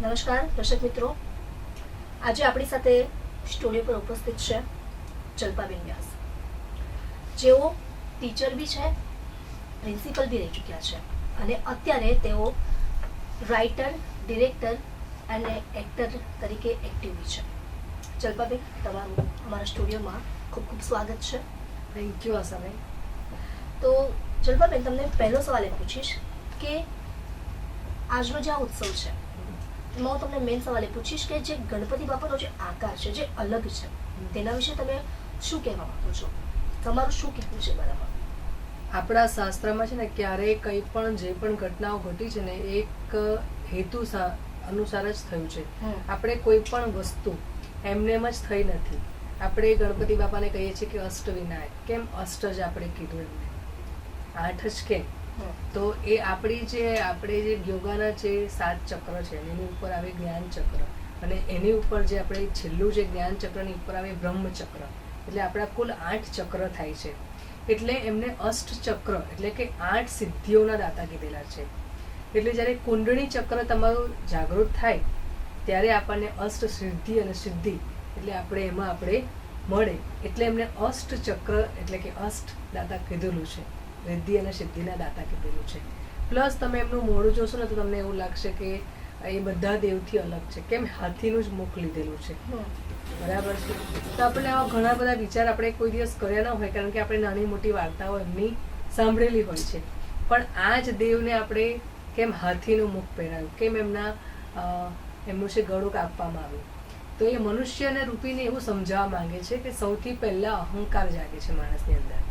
નમસ્કાર દર્શક મિત્રો. આજે આપણી સાથે સ્ટુડિયો પર ઉપસ્થિત છે જલ્પાબેન વ્યાસ જેઓ ટીચર બી છે પ્રિન્સિપલ બી રહી ચૂક્યા છે અને અત્યારે તેઓ રાઇટર ડિરેક્ટર અને એક્ટર તરીકે એક્ટિવ બી છે. જલ્પાબેન તમારું અમારા સ્ટુડિયોમાં ખૂબ ખૂબ સ્વાગત છે. થેન્ક યુ આશાબેન તો જલ્પાબેન તમને પહેલો સવાલ એ પૂછીશ કે આજનો જે આ ઉત્સવ છે હું તમને મેઇન સવાલ એ પૂછીશ કે જે ગણપતિ બાપાનો જે આકાર છે જે અલગ છે તેના વિશે તમે શું કહેવા માંગો છો? તમારું શું કહેવું છે બરાબર આપણા શાસ્ત્રમાં છે ને ક્યારેય કંઈ પણ જે પણ ઘટનાઓ ઘટી છે ને એક હેતુ અનુસાર જ થયું છે. આપણે કોઈ પણ વસ્તુ એમનેમ જ થઈ નથી. આપણે ગણપતિ બાપાને કહીએ છીએ કે અષ્ટ વિનાયક કેમ અષ્ટ જ આપણે કીધું એમને? આઠ જ કેમ? તો એ આપણી જે, આપણે જે યોગાના જે સાત ચક્ર છે, એની ઉપર આવે જ્ઞાન ચક્ર. અને એની ઉપર જે આપણે છેલ્લું જે જ્ઞાન ચક્રની ઉપર આવે બ્રહ્મ ચક્ર એટલે આપણા કુલ આઠ ચક્ર થાય છે. એટલે એમને અષ્ટ ચક્ર, એટલે કે આઠ સિદ્ધિઓના દાતા કીધેલા છે. એટલે જ્યારે કુંડળી ચક્ર તમારું જાગૃત થાય, ત્યારે આપણને અષ્ટ સિદ્ધિ અને સિદ્ધિ, એટલે આપણે એમાં આપણે મળે. એટલે એમને અષ્ટ ચક્ર, એટલે કે અષ્ટ દાતા કીધેલું છે. રિદ્ધિ અને સિદ્ધિના દાતા કીધેલું છે. પ્લસ તમે એમનું મોઢું જોશો ને તો તમને એવું લાગશે કે એ બધા દેવથી અલગ છે. કેમ? હાથીનું જ મુખ લીધેલું છે. બરાબર છે? તો આપણે આવા ઘણા બધા વિચાર આપણે કોઈ દિવસ કર્યા ન હોય કારણ કે આપણે નાની મોટી વાર્તાઓ એમની સાંભળેલી હોય છે. પણ આ જ દેવને આપણે કેમ હાથીનું મુખ પહેરાવ્યું? કેમ એમના એમનું છે ગળું કાપવામાં આવ્યું? તો એ મનુષ્યને રૂપીને એવું સમજાવવા માંગે છે કે સૌથી પહેલાં અહંકાર જાગે છે માણસની અંદર.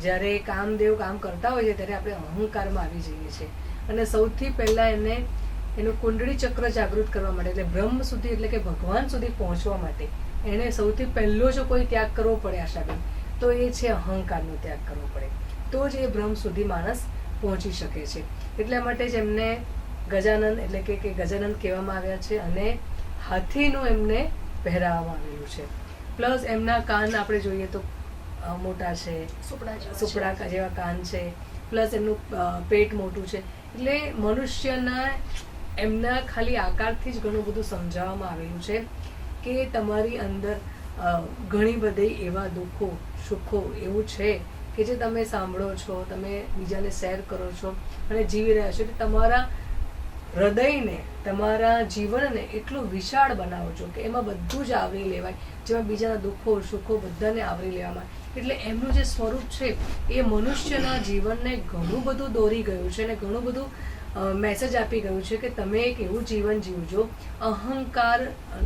જ્યારે કામદેવ કામ કરતા હોય છે, ત્યારે આપણે અહંકારમાં આવી જઈએ છીએ. અને સૌથી પહેલાં એને, એનું કુંડળી ચક્ર જાગૃત કરવા માટે, એટલે બ્રહ્મ સુધી, એટલે કે ભગવાન સુધી પહોંચવા માટે એણે સૌથી પહેલો જો કોઈ ત્યાગ કરવો પડે આશાબેન. તો એ છે અહંકારનો ત્યાગ કરવો પડે. તો જ એ બ્રહ્મ સુધી માણસ પહોંચી શકે છે. એટલા માટે જ એમને ગજાનંદ, એટલે કે કે ગજાનંદ કહેવામાં આવ્યા છે, અને હાથીનું એમને પહેરાવવામાં આવેલું છે. પ્લસ એમના કાન આપણે જોઈએ તો મોટા છે સુપડા જેવા કાન છે પ્લસ એમનું પેટ મોટું છે. એટલે મનુષ્યના એમના ખાલી આકારથી જ ઘણું બધું સમજાવવામાં આવેલું છે કે તમારી અંદર ઘણી બધી એવા દુઃખો સુખો એવું છે કે જે તમે સાંભળો છો તમે બીજાને શેર કરો છો અને જીવી રહ્યા છો. એટલે તમારા હૃદયને તમારા જીવનને એટલું વિશાળ બનાવો છો કે એમાં બધું જ આવરી લેવાય. જેમાં બીજાના દુઃખો સુખો બધાને આવરી લેવામાં એટલે એમનું જે સ્વરૂપ છે, એ મનુષ્યના જીવનને ઘણું બધું દોરી ગયું છે અને ઘણું બધું મેસેજ આપી ગયું છે કે તમે એક એવું જીવન જીવજો. અહંકાર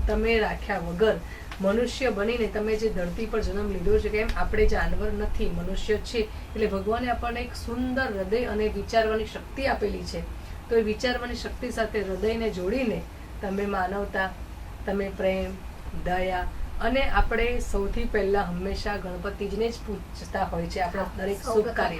તમે રાખ્યા વગર મનુષ્ય બનીને તમે જે ધરતી પર જન્મ લીધો છે કે એમ આપણે જાનવર નથી, મનુષ્ય છે એટલે ભગવાને આપણને એક સુંદર હૃદય અને વિચારવાની શક્તિ આપેલી છે. તો એ વિચારવાની શક્તિ સાથે હૃદયને જોડીને તમે માનવતા, તમે પ્રેમ, દયા અને આપણે સૌથી પહેલા હંમેશા ગણપતિજીને જ પૂજતા હોય છે આપણા દરેક શુભ કાર્ય.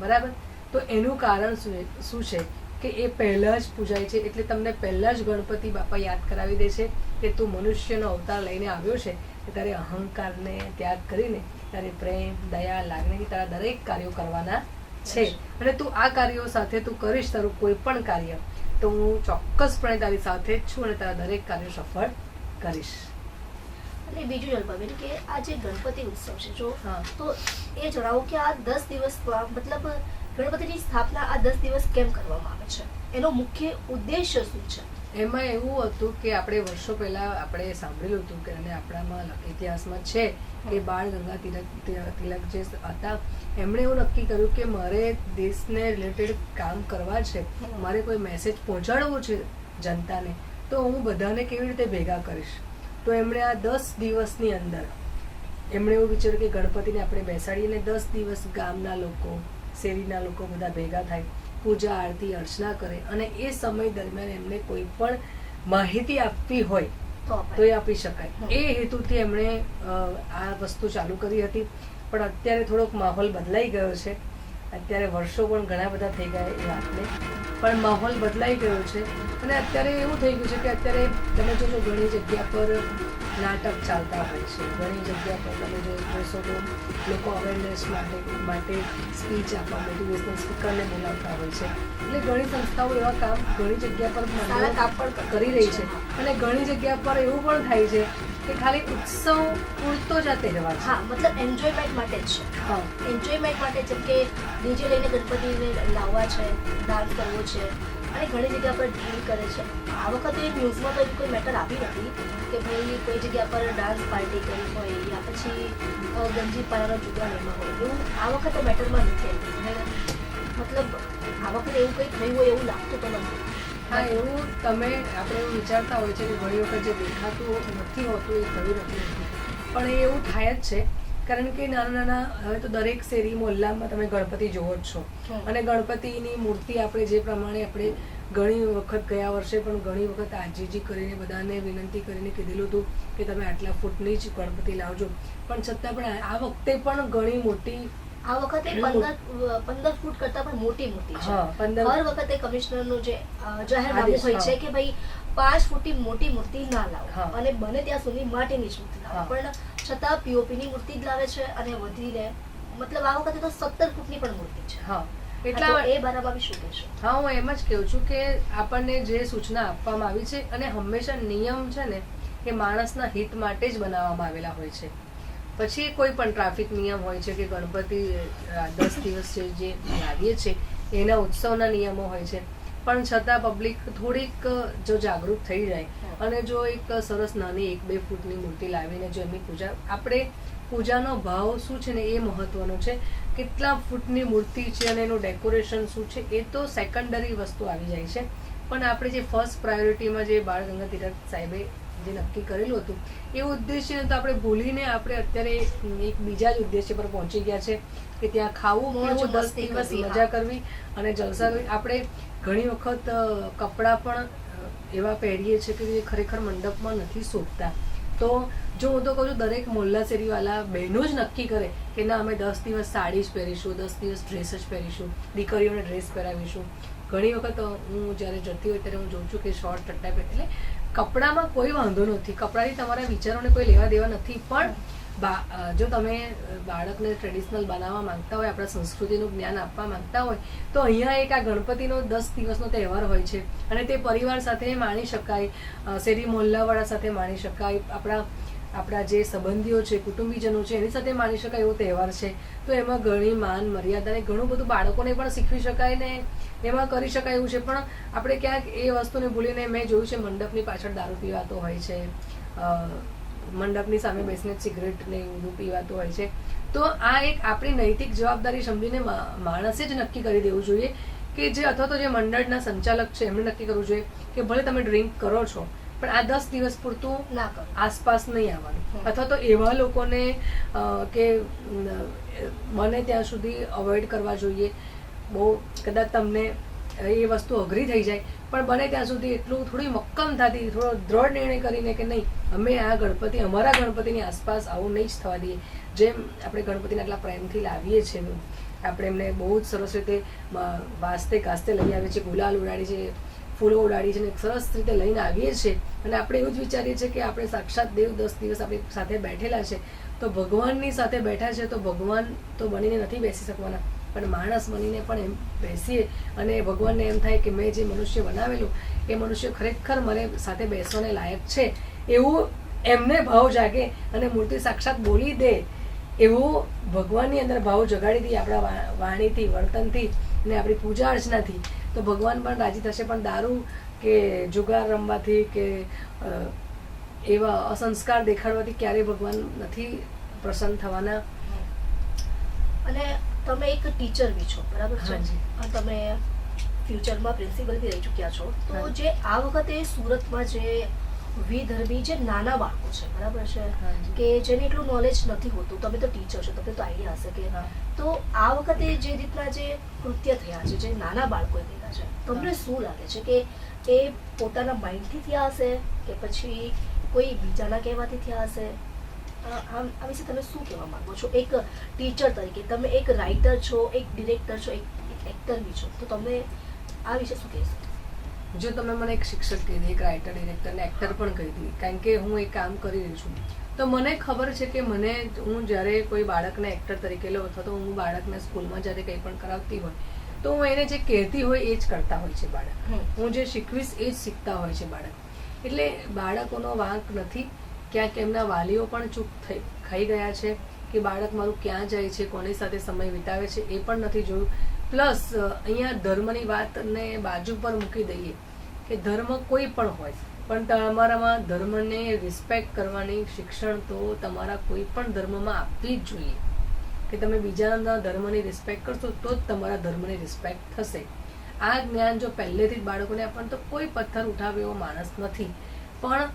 બરાબર? તો એનું કારણ શું છે- શું છે? કે એ પહેલા જ પૂજાય છે એટલે તમને પહેલા જ ગણપતિ બાપા યાદ કરાવી દે છે કે તું મનુષ્યનો અવતાર લઈને આવ્યો છે કે તારે અહંકારને ત્યાગ કરીને તારે પ્રેમ દયા લાગણી તારા દરેક કાર્યો કરવાના છે. અને તું આ કાર્યો સાથે તું કરીશ તારું કોઈ પણ કાર્ય તો હું ચોક્કસપણે તારી સાથે જ છું અને તારા દરેક કાર્યો સફળ કરીશ. અને બીજું જલ્પાબેન કે આ જે ગણપતિ ઉત્સવ છે જો તો એ જણાવો કે આ દસ દિવસ મતલબ ગણપતિની સ્થાપના આ દસ દિવસ કેમ કરવામાં આવે છે? એનો મુખ્ય ઉદ્દેશ્ય શું છે? એમાં એવું હતું કે આપણે વર્ષો પહેલા આપણે સાંભળેલું હતું કે અને આપણામાં ઇતિહાસમાં છે કે બાળ ગંગા તિલક તિલક જે હતા એમણે એવું નક્કી કર્યું કે મારે દેશને રિલેટેડ કામ કરવા છે મારે કોઈ મેસેજ પહોંચાડવો છે જનતાને તો હું બધાને કેવી રીતે ભેગા કરીશ? તો એમણે આ દસ દિવસની અંદર એમણે એવું વિચાર્યું કે ગણપતિને આપણે બેસાડીને દસ દિવસ ગામના લોકો શેરીના લોકો બધા ભેગા થાય પૂજા આરતી અર્ચના કરે અને એ સમય દરમિયાન એમને કોઈ પણ માહિતી આપવી હોય તો તો એ આપી શકાય. એ હેતુથી એમણે આ વસ્તુ ચાલુ કરી હતી. પણ અત્યારે થોડોક માહોલ બદલાઈ ગયો છે. અત્યારે વર્ષો પણ ઘણા બધા થઈ ગયા એ વાતને. પણ માહોલ બદલાઈ ગયો છે. અને અત્યારે એવું થઈ ગયું છે કે અત્યારે તમે જોશો ઘણી જગ્યા પર નાટક ચાલતા હોય છે. ઘણી જગ્યા પર તમે જો જોશો તો લોકો અવેરનેસ માટે માટે સ્પીચ આપવા મોટિવેશનલ સ્પીકરને બોલાવતા હોય છે. એટલે ઘણી સંસ્થાઓ એવા કામ ઘણી જગ્યા પર કામ પણ કરી રહી છે. અને ઘણી જગ્યા પર એવું પણ થાય છે કે ખાલી ઉત્સવ પૂરતો જ આ તહેવાર હા મતલબ એન્જોયમેન્ટ માટે જ છે. હા. એન્જોયમેન્ટ માટે જેમ કે ડીજે લઈને ગણપતિને લાવવા છે ડાન્સ કરવો છે અને ઘણી જગ્યા પર ડ્રીલ કરે છે. આ વખતે ન્યૂઝમાં તો એવી કોઈ મેટર આપી નથી કે ભાઈ કોઈ જગ્યા પર ડાન્સ પાર્ટી કરી હોય યા પછી ગંજી પારાનો જુદા એમાં હોય. એવું આ વખતે મેટરમાં નથી મતલબ આ વખતે એવું કંઈ થયું હોય એવું લાગતું તો નથી. હા એવું તમે આપણે એવું વિચારતા હોય છે કે ઘણી વખત જે દેખાતું નથી હોતું એ થયું નથી પણ એ એવું થાય જ છે. કારણ કે નાના નાના હવે તો દરેક શેરી મોહલ્લામાં તમે ગણપતિ જોવો જ છો. અને ગણપતિની મૂર્તિ આપણે જે પ્રમાણે આપણે ઘણી વખત ગયા વર્ષે પણ ઘણી વખત આજીજી કરીને બધાને વિનંતી કરીને કીધેલું હતું કે તમે આટલા ફૂટની જ ગણપતિ લાવજો. પણ છતાં પણ આ વખતે પણ ઘણી મોટી આ વખતે પંદર ફૂટ કરતા પણ મોટી મૂર્તિ છે. હા હર વખતે કમિશનરનું જે જાહેરનામું હોય છે કે ભાઈ પાંચ ફૂટની મોટી મૂર્તિ ના લાવો અને બને ત્યાં સુધી માટીની જ મૂર્તિ લાવો. પણ છતાં પીઓપી ની મૂર્તિ જ લાવે છે અને વધીને મતલબ આ વખતે તો સત્તર ફૂટની પણ મૂર્તિ છે. હા. એટલા તો એ બરાબર શું કહેશો? હા હું એમ જ કહું છું કે આપણને જે સૂચના આપવામાં આવી છે અને હંમેશા નિયમ છે ને એ માણસના હિત માટે જ બનાવવામાં આવેલા હોય છે. પછી કોઈ પણ ટ્રાફિક નિયમ હોય છે કે ગણપતિ દસ દિવસ છે જે લાવીએ છીએ એના ઉત્સવના નિયમો હોય છે. પણ છતાં પબ્લિક થોડીક જો જાગૃત થઈ જાય અને જો એક સરસ નાની એક બે ફૂટની મૂર્તિ લાવીને જો એમની પૂજા, આપણે પૂજાનો ભાવ શું છે ને એ મહત્વનો છે. કેટલા ફૂટની મૂર્તિ છે અને એનું ડેકોરેશન શું છે એ તો સેકન્ડરી વસ્તુ આવી જાય છે. પણ આપણે જે ફર્સ્ટ પ્રાયોરિટીમાં જે બાળ ગંગા તિલક સાહેબે જે નક્કી કરેલું હતું. એ ઉદ્દેશ્યને તો આપણે ભૂલીને આપણે અત્યારે એક બીજા જ ઉદ્દેશ્ય પર પહોંચી ગયા છે કે ત્યાં ખાવું પીવું દસ દિવસ મજા કરવી અને જલસા કરવી. આપણે ઘણી વખત કપડાં પણ એવા પહેરીએ છીએ કે જે ખરેખર મંડપમાં નથી શોભતા તો જો હું તો કહું છું દરેક મોલ્લા શેરીવાલા બહેનો જ નક્કી કરે કે ના અમે દસ દિવસ સાડી જ પહેરીશું દસ દિવસ ડ્રેસ જ પહેરીશું દીકરીઓને ડ્રેસ પહેરાવીશું. ઘણી વખત હું જ્યારે જતી હોય ત્યારે હું જોઉં છું કે શોર્ટ ચટ્ટા પહેરે એટલે કપડામાં કોઈ વાંધો નથી. કપડાથી તમારા વિચારોને કોઈ લેવા દેવા નથી. પણ જો તમે બાળકને ટ્રેડિશનલ બનાવવા માંગતા હોય, આપણા સંસ્કૃતિનું જ્ઞાન આપવા માંગતા હોય, તો અહીંયા એક આ ગણપતિનો દસ દિવસનો તહેવાર હોય છે. અને તે પરિવાર સાથે માણી શકાય શેરી મોહલ્લાવાળા સાથે માણી શકાય, આપણા આપણા જે સંબંધીઓ છે, કુટુંબીજનો છે, એની સાથે માની શકાય એવો તહેવાર છે, તો એમાં ઘણી માન, મર્યાદા ને ઘણું બધું બાળકોને પણ શીખવી શકાય ને એમાં કરી શકાય એવું છે. પણ આપણે ક્યાંક એ વસ્તુને ભૂલીને મેં જોયું છે, મંડપની પાછળ દારૂ પીવાતો હોય છે મંડપની સામે બેસીને સિગરેટ ને એવું પીવાતું હોય છે. તો આ એક આપણી નૈતિક જવાબદારી સમજીને માણસે જ નક્કી કરી દેવું જોઈએ કે જે, અથવા તો જે મંડળના સંચાલક છે, એમણે નક્કી કરવું જોઈએ કે ભલે તમે ડ્રિંક કરો છો પણ આ દસ દિવસ પૂરતું ના કરો આસપાસ નહીં આવવાનું. અથવા તો એવા લોકોને કે બને ત્યાં સુધી અવોઇડ કરવા જોઈએ. બહુ કદાચ તમને એ વસ્તુ અઘરી થઈ જાય પણ બને ત્યાં સુધી એટલું થોડી મક્કમ થતી થોડો દ્રઢ નિર્ણય કરીને કે નહીં અમે આ ગણપતિ અમારા ગણપતિની આસપાસ આવું નહીં જ થવા દઈએ. જેમ આપણે ગણપતિને આટલા પ્રેમથી લાવીએ છીએ આપણે એમને બહુ જ સરસ રીતે વાસ્તે કાસ્તે લઈ આવીએ છીએ ગુલાલ ઉડાડી છે ફૂલો ઉડાડી છે અને સરસ રીતે લઈને આવીએ છીએ. અને આપણે એવું જ વિચારીએ છીએ કે આપણે સાક્ષાત દેવ દસ દિવસ આપણી સાથે બેઠેલા છે. તો ભગવાનની સાથે બેઠા છે તો ભગવાન તો બનીને નથી બેસી શકવાના. પણ માણસ બનીને પણ એમ બેસીએ. અને ભગવાનને એમ થાય કે મેં જે મનુષ્ય બનાવેલું, એ મનુષ્ય ખરેખર મને સાથે બેસવાને લાયક છે. એવું એમને ભાવ જાગે અને મૂર્તિ સાક્ષાત બોલી દે એવો ભગવાનની અંદર ભાવ જગાડી દઈએ આપણા વાણીથી, વર્તનથી ને આપણી પૂજા અર્ચનાથી. તો ભગવાન પણ રાજી થશે પણ દારૂ કે જુગાર રમવાથી કે એવા અસંસ્કાર દેખાડવાથી ક્યારેય ભગવાન નથી પ્રસન્ન થવાના. અને તમે એક ટીચર બી છો બરાબર છે. તમે ફ્યુચરમાં પ્રિન્સિપલ બી રહી ચૂક્યા છો. તો જે આ વખતે સુરતમાં જે વિધર્મી જે નાના બાળકો છે બરાબર છે? કે જેને એટલું નોલેજ નથી હોતું તમે તો ટીચર છો તમને તો આઈડિયા હશે કે તો આ વખતે જે રીતના જે કૃત્ય થયા છે જે નાના બાળકોએ કર્યા છે. તમને શું લાગે છે કે એ પોતાના માઇન્ડથી થયા હશે કે પછી કોઈ બીજાના કહેવાથી થયા હશે? આમ આ વિશે તમે શું કહેવા માંગો છો? એક ટીચર તરીકે તમે એક રાઇટર છો, એક ડિરેક્ટર છો, એક એક એક્ટર બી છો. તો તમે આ વિશે શું કહેશો? જો તમે મને એક શિક્ષક કીધી, એક રાઇટર ડિરેક્ટર ને એક્ટર પણ કહી દીધી, કારણ કે હું એ કામ કરી રહી છું. તો મને ખબર છે કે મને હું જ્યારે કોઈ બાળકને એક્ટર તરીકે લઉં અથવા તો હું બાળકને સ્કૂલમાં જ્યારે કંઈ પણ કરાવતી હોય તો હું એને જે કહેતી હોય એ જ કરતા હોય છે બાળક. હું જે શીખવીશ એ જ શીખતા હોય છે બાળક. એટલે બાળકોનો વાંક નથી. ક્યાંક એમના વાલીઓ પણ ચૂપ થઈ ખાઈ ગયા છે કે બાળક મારું ક્યાં જાય છે કોની સાથે સમય વિતાવે છે એ પણ નથી જોયું. પ્લસ અહીંયા ધર્મની વાતને બાજુ પર મૂકી દઈએ કે ધર્મ કોઈ પણ હોય પણ તમારામાં ધર્મને રિસ્પેક્ટ કરવાની શિક્ષણ તો તમારા કોઈ પણ ધર્મમાં આપવી જ જોઈએ. કે તમે બીજાના ધર્મની રિસ્પેક્ટ કરશો તો જ તમારા ધર્મની રિસ્પેક્ટ થશે. આ જ્ઞાન જો પહેલેથી જ બાળકોને આપણને તો કોઈ પથ્થર ઉઠાવે એવો માણસ નથી. પણ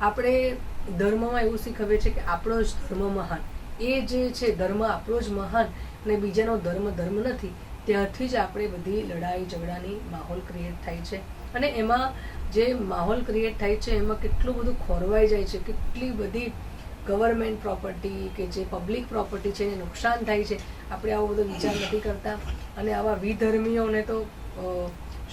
આપણે ધર્મમાં એવું શીખવીએ છીએ કે આપણો જ ધર્મ મહાન. એ જે છે ધર્મ આપણો જ મહાન અને બીજાનો ધર્મ ધર્મ નથી. ત્યાંથી જ આપણે બધી લડાઈ ઝઘડાની માહોલ ક્રિએટ થાય છે. અને એમાં જે માહોલ ક્રિએટ થાય છે, એમાં કેટલું બધું ખોરવાઈ જાય છે, કેટલી બધી ગવર્મેન્ટ પ્રોપર્ટી કે જે પબ્લિક પ્રોપર્ટી છે એને નુકસાન થાય છે, આપણે આવો બધો વિચાર નથી કરતા. અને આવા વિધર્મીઓને તો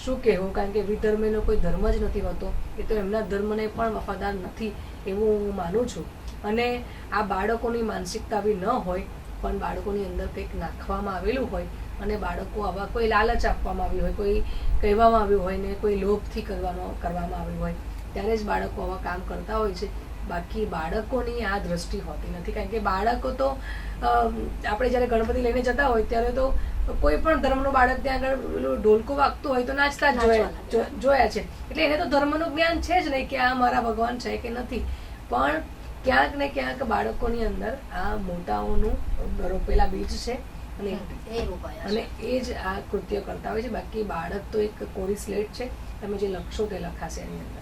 શું કહેવું? કારણ કે વિધર્મીનો કોઈ ધર્મ જ નથી હોતો. એ તો એમના ધર્મને પણ વફાદાર નથી એવું હું માનું છું. અને આ બાળકોની માનસિકતા બી ન હોય, પણ બાળકોની અંદર કંઈક નાખવામાં આવેલું હોય અને બાળકો આવા કોઈ લાલચ આપવામાં આવી હોય, કોઈ કહેવામાં આવ્યું હોય ને કોઈ લોભથી કરવાનો કરવામાં આવ્યું હોય, ત્યારે જ બાળકો આવા કામ કરતા હોય છે. બાકી બાળકોની આ દ્રષ્ટિ હોતી નથી. કારણ કે બાળકો તો આપણે જ્યારે ગણપતિ લઈને જતા હોય ત્યારે તો કોઈ પણ ધર્મનું બાળક ત્યાં આગળ ઢોલકો વાગતું હોય તો નાચતા જોયા જોયા છે. એટલે એને તો ધર્મનું જ્ઞાન છે જ નહીં કે આ મારા ભગવાન છે કે નથી. પણ ક્યાંક ને ક્યાંક બાળકોની અંદર આ મોટાઓનું રોપેલા બીજ છે અને એ અને એ જ આ કૃત્ય કરતા હોય છે. બાકી બાળક તો એક કોરી સ્લેટ છે. તમે જે લખશો તે લખાશે એની અંદર.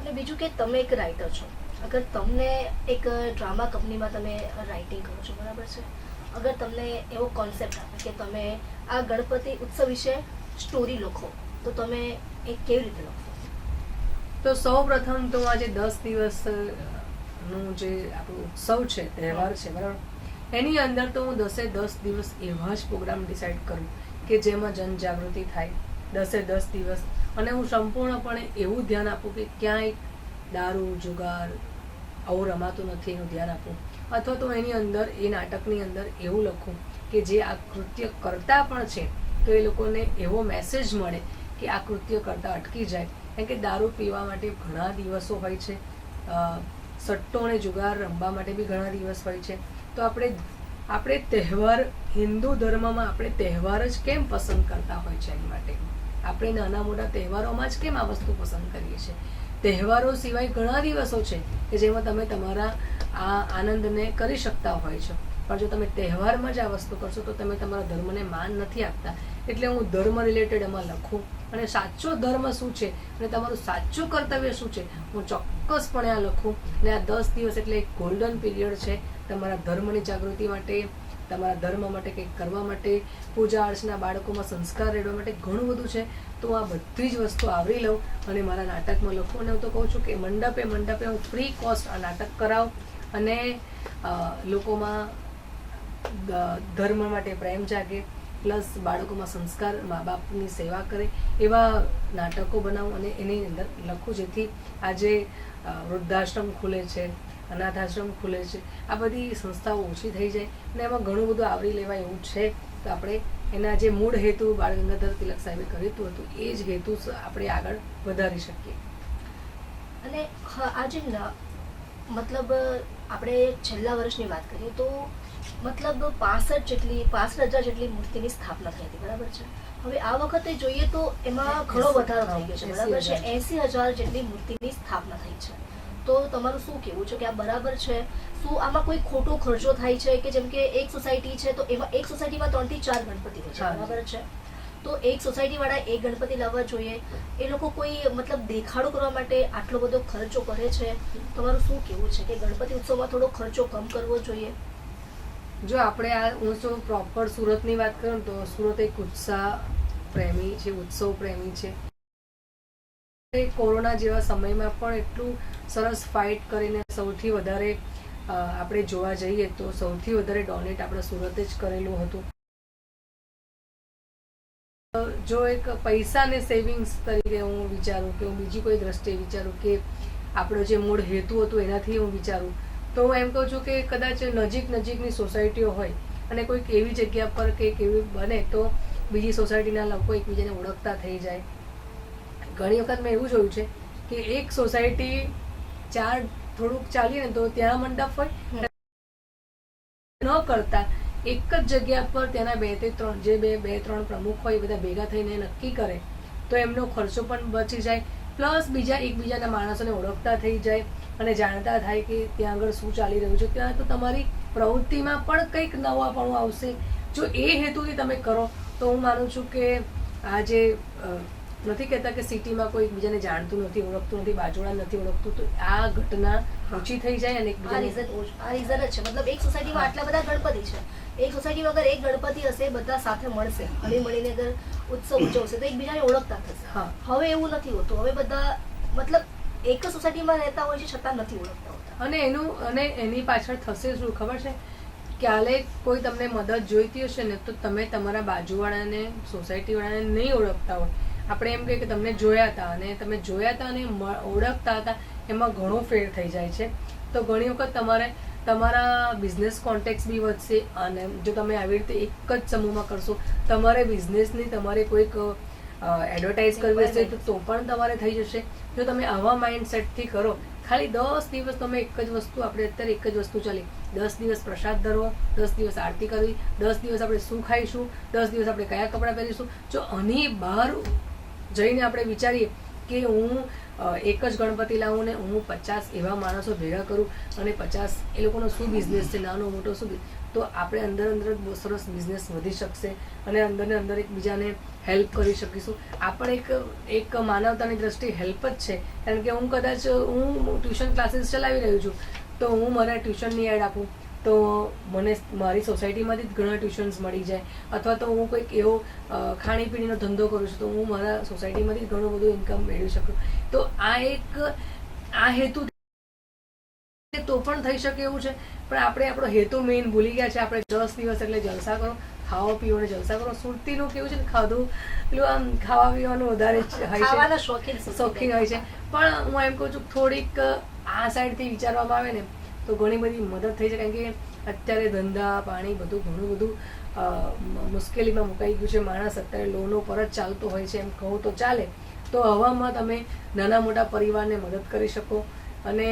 અને બીજું કે તમે એક રાઇટર છો. અગર તમને એક ડ્રામા કંપનીમાં તમે રાઇટિંગ કરો છો, બરાબર છે? અગર તમને એવો કોન્સેપ્ટ આપે કે તમે આ ગણપતિ ઉત્સવ વિશે સ્ટોરી લખો, તો તમે એ કેવી રીતે લખો? તો સૌ પ્રથમ તો આજે દસ દિવસનું જે આપણું ઉત્સવ છે, તહેવાર છે, બરાબર? એની અંદર તો હું દસે દસ દિવસ એવા જ પ્રોગ્રામ ડિસાઇડ કરું કે જેમાં જનજાગૃતિ થાય. દસે દસ દિવસ અને હું સંપૂર્ણપણે એવું ધ્યાન આપું કે ક્યાંય દારૂ, જુગાર આવું રમાતું નથી, એનું ધ્યાન આપું. અથવા તો એની અંદર, એ નાટકની અંદર એવું લખું કે જે આ કૃત્ય કરતા પણ છે, તો એ લોકોને એવો મેસેજ મળે કે આ કૃત્ય કરતા અટકી જાય. કારણ કે દારૂ પીવા માટે ઘણા દિવસો હોય છે. સટ્ટો અને જુગાર રમવા માટે બી ઘણા દિવસ હોય છે. તો આપણે આપણે તહેવાર હિન્દુ ધર્મમાં આપણે તહેવાર જ કેમ પસંદ કરતા હોય છે એની માટે? આપણે નાના મોટા તહેવારોમાં જ કેમ આ વસ્તુ પસંદ કરીએ છીએ? તહેવારો સિવાય ઘણા દિવસો છે કે જેમાં તમે તમારા આ આનંદને કરી શકતા હોય છો. પણ જો તમે તહેવારમાં જ આ વસ્તુ કરશો તો તમે તમારા ધર્મને માન નથી આપતા. એટલે હું ધર્મ રિલેટેડ એમાં લખું. અને સાચો ધર્મ શું છે? અને તમારું સાચું કર્તવ્ય શું છે? હું ચોક્કસપણે આ લખું. અને આ દસ દિવસ એટલે એક ગોલ્ડન પીરિયડ છે તમારા ધર્મની જાગૃતિ માટે તમારા ધર્મ માટે કંઈક કરવા માટે, પૂજા અર્ચના બાળકોમાં સંસ્કાર રેડવા માટે ઘણું બધું છે. તો આ બધી જ વસ્તુ આવરી લઉં અને મારા નાટકમાં લખું અને હું તો કહું છું કે મંડપે મંડપે હું ફ્રી કોસ્ટ આ નાટક કરાવું અને લોકોમાં ધર્મ માટે પ્રેમ જાગે, પ્લસ બાળકોમાં સંસ્કાર, મા બાપની સેવા કરે એવા નાટકો બનાવું અને એની અંદર લખું જેથી આજે વૃદ્ધાશ્રમ ખુલે છે. અનાથાશ્રમ ખુલે છે. આ બધી સંસ્થાઓ ઓછી થઈ જાય અને એમાં ઘણું બધું આવરી લેવાય એવું છે. તો આપણે એના જે મૂળ હેતુ બાળ ગંગાધર તિલક સાહેબે કર્યું હતું એ જ હેતુ આપણે આગળ વધારી શકીએ. અને આજે મતલબ આપણે છેલ્લા વર્ષની વાત કરીએ તો મતલબ પાસઠ જેટલી પાસઠ હજાર જેટલી મૂર્તિની સ્થાપના થઈ હતી બરાબર છે? હવે આ વખતે જોઈએ તો એમાં ઘણો વધારો થઈ ગયો છે બરાબર છે? એસી હજાર જેટલી મૂર્તિની સ્થાપના થઈ છે. તો તમારું શું કહેવું છે કે આ બરાબર છે? શું આમાં કોઈ ખોટો ખર્ચો થાય છે કે જેમ કે એક સોસાયટી છે તો એમાં એક સોસાયટીમાં ત્રણથી ચાર ગણપતિ હોય છે બરાબર છે? તો એક સોસાયટી વાળા એક ગણપતિ લાવવા જોઈએ. એ લોકો કોઈ મતલબ દેખાડો કરવા માટે આટલો બધો ખર્ચો કરે છે? તમારું શું કેવું છે કે ગણપતિ ઉત્સવમાં થોડો ખર્ચો કમ કરવો જોઈએ? જો આપણે આ હું તો પ્રોપર સુરતની વાત કરું તો સુરત એક ઉત્સાહ પ્રેમી છે ઉત્સવ પ્રેમી છે. કોરોના જેવા સમયમાં પણ એટલું સરસ ફાઇટ કરીને સૌથી વધારે આપણે જોવા જઈએ તો સૌથી વધારે ડોનેટ આપણે સુરતે જ કરેલું હતું. જો એક પૈસાને સેવિંગ્સ તરીકે હું વિચારું કે હું બીજી કોઈ દ્રષ્ટિએ વિચારું કે આપણો જે મૂળ હેતુ હતું એનાથી હું વિચારું, તો હું એમ કહું છું કે કદાચ નજીક નજીકની સોસાયટીઓ હોય અને કોઈક એવી જગ્યા પર કે એવી બને તો બીજી સોસાયટીના લોકો એકબીજાને ઓળખતા થઈ જાય. ઘણી વખત મેં એવું જોયું છે કે એક સોસાયટી ચાર થોડુંક ચાલીએ ને તો ત્યાં મંડપ હોય. ન કરતા એક જ જગ્યા પર તેના બેથી ત્રણ, જે બે બે, ત્રણ પ્રમુખ હોય એ બધા ભેગા થઈને નક્કી કરે, તો એમનો ખર્ચો પણ બચી જાય. પ્લસ બીજા એકબીજાના માણસોને ઓળખતા થઈ જાય અને જાણતા થાય કે ત્યાં આગળ શું ચાલી રહ્યું છે. ત્યાં તો તમારી પ્રવૃત્તિમાં પણ કંઈક નવાપણું આવશે. જો એ હેતુથી તમે કરો, તો હું માનું છું કે આ જે નથી કહેતા કે સિટીમાં કોઈ એકબીજાને જાણતું નથી ઓળખતું નથી બાજુડા નથી ઓળખતું તો આ ઘટના ઓછી થઈ જાય અને આ રીઝન આ રીઝન જ છે. મતલબ એક સોસાયટીમાં આટલા બધા ગણપતિ છે. એક સોસાયટી વગર એક ગણપતિ હશે બધા સાથે મળશે. હળી મળીને અગર ઉત્સવ ઉજવશે તો એકબીજાને ઓળખતા થશે. હા. હવે એવું નથી હોતું. હવે બધા મતલબ એક જ સોસાયટીમાં રહેતા હોય છે છતાં નથી ઓળખતા હોતા. અને એનું અને એની પાછળ થશે શું? ખબર છે? ક્યારે કોઈ તમને મદદ જોઈતી હશે ને તો તમે તમારા બાજુવાળાને સોસાયટીવાળાને નહીં ઓળખતા હોય. આપણે એમ કહીએ કે તમને જોયા હતા અને તમે જોયા હતા અને ઓળખતા હતા એમાં ઘણો ફેર થઈ જાય છે. તો ઘણી વખત તમારે તમારા બિઝનેસ કોન્ટેક્ટ બી વધશે અને જો તમે આવી રીતે એક જ સમૂહમાં કરશો તમારે બિઝનેસની તમારે કોઈક એડવર્ટાઇઝ કરવી હશે તો તો પણ તમારે થઈ જશે. જો તમે આવા માઇન્ડ સેટથી કરો ખાલી દસ દિવસ તમે એક જ વસ્તુ આપણે અત્યારે એક જ વસ્તુ ચાલી. દસ દિવસ પ્રસાદ ધરવો દસ દિવસ આરતી કરવી દસ દિવસ આપણે શું ખાઈશું દસ દિવસ આપણે કયા કપડાં પહેરીશું. જો આની બહાર જઈને આપણે વિચારીએ કે હું એક જ ગણપતિ લાવું ને હું પચાસ એવા માણસો ભેગા કરું અને પચાસ એ લોકોનો શું બિઝનેસ છે, નાનો મોટો શું તો આપણે અંદર અંદર બહુ સરસ બિઝનેસ વધી શકશે અને અંદર ને અંદર એકબીજાને હેલ્પ કરી શકીશું. આ પણ એક એક માનવતાની દ્રષ્ટિએ હેલ્પ જ છે. કારણ કે હું કદાચ, હું ટ્યુશન ક્લાસીસ ચલાવી રહ્યું છું, તો હું મને ટ્યુશનની એડ આપું. તો મને મારી સોસાયટીમાંથી જ ઘણા ટ્યુશન્સ મળી જાય. અથવા તો હું કોઈક એવો ખાણીપીણીનો ધંધો કરું છું તો હું મારા સોસાયટીમાંથી જ ઘણું બધું ઇન્કમ મેળવી શકું. તો આ એક આ હેતુ તો પણ થઈ શકે એવું છે પણ આપણે આપણો હેતુ મેઇન ભૂલી ગયા છે. આપણે દસ દિવસ એટલે જલસા કરો ખાવા ને જલસા કરો. સુરતીનું કેવું છે ને ખાધું પેલું આમ ખાવા પીવાનું વધારે હોય છે. શોખીન હોય છે. પણ હું એમ કહું છું થોડીક આ સાઈડથી વિચારવામાં આવે ને તો ઘણી બધી મદદ થઈ છે કારણ કે અત્યારે ધંધા પાણી બધું ઘણું બધું મુશ્કેલીમાં મુકાઈ ગયું છે. માણસ અત્યારે લોનો પર જ ચાલતો હોય છે એમ કહું તો ચાલે. તો હવામાં તમે નાના મોટા પરિવારને મદદ કરી શકો અને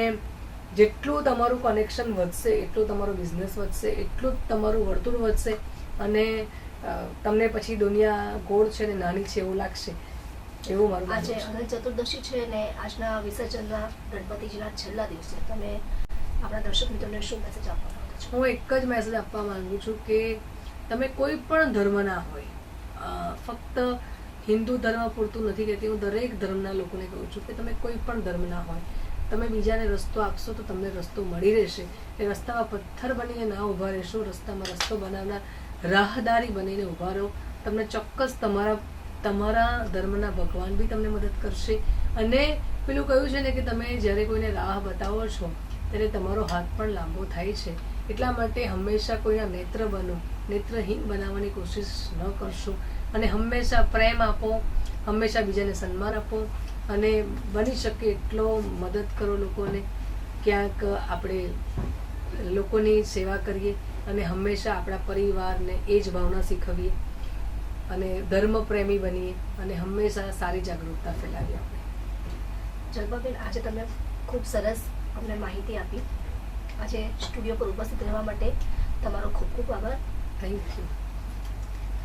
જેટલું તમારું કનેક્શન વધશે એટલું તમારો બિઝનેસ વધશે એટલું જ તમારું વર્તુળ વધશે અને તમને પછી દુનિયા ગોળ છે ને નાની છે એવું લાગશે. એવું મારું આજે છે. અનંત ચતુર્દશી છે ને આજના વિસર્જનના ગણપતિજીના છેલ્લા દિવસે. તમે આપણા દર્શક મિત્રોને શું મેસેજ આપવા માંગો છો? હું એક જ મેસેજ આપવા માંગુ છું કે તમે કોઈ પણ ધર્મના હોય ફક્ત હિન્દુ ધર્મ પૂરતું નથી કહેતી, હું દરેક ધર્મના લોકોને કહું છું કે તમે કોઈ પણ ધર્મના હોય, તમે બીજાને રસ્તો આપશો તો તમને રસ્તો મળી રહેશે. એ રસ્તામાં પથ્થર બનીને ના ઊભા રહેશો, રસ્તામાં રસ્તો બનાવનાર રાહદારી બનીને ઊભા રહો. તમને ચોક્કસ તમારા તમારા ધર્મના ભગવાન બી તમને મદદ કરશે. અને પેલું કહ્યું છે ને કે તમે જ્યારે કોઈને રાહ બતાવો છો ત્યારે તમારો હાથ પણ લાંબો થાય છે. એટલા માટે હંમેશા કોઈના નેત્ર બનો. નેત્રહીન બનાવવાની કોશિશ ન કરશો. અને હંમેશા પ્રેમ આપો. હંમેશા બીજાને સન્માન આપો. અને બની શકે એટલો મદદ કરો લોકોને. ક્યાંક આપણે લોકોની સેવા કરીએ અને હંમેશા આપણા પરિવારને એ જ ભાવના શીખવીએ. અને ધર્મ પ્રેમી બનીએ અને હંમેશા સારી જાગૃતતા ફેલાવીએ આપણે. જલ્પાબેન આજે તમે ખૂબ સરસ અમને માહિતી આપી. આજે સ્ટુડિયો પર ઉપસ્થિત રહેવા માટે તમારો ખૂબ ખૂબ આભાર. Thank you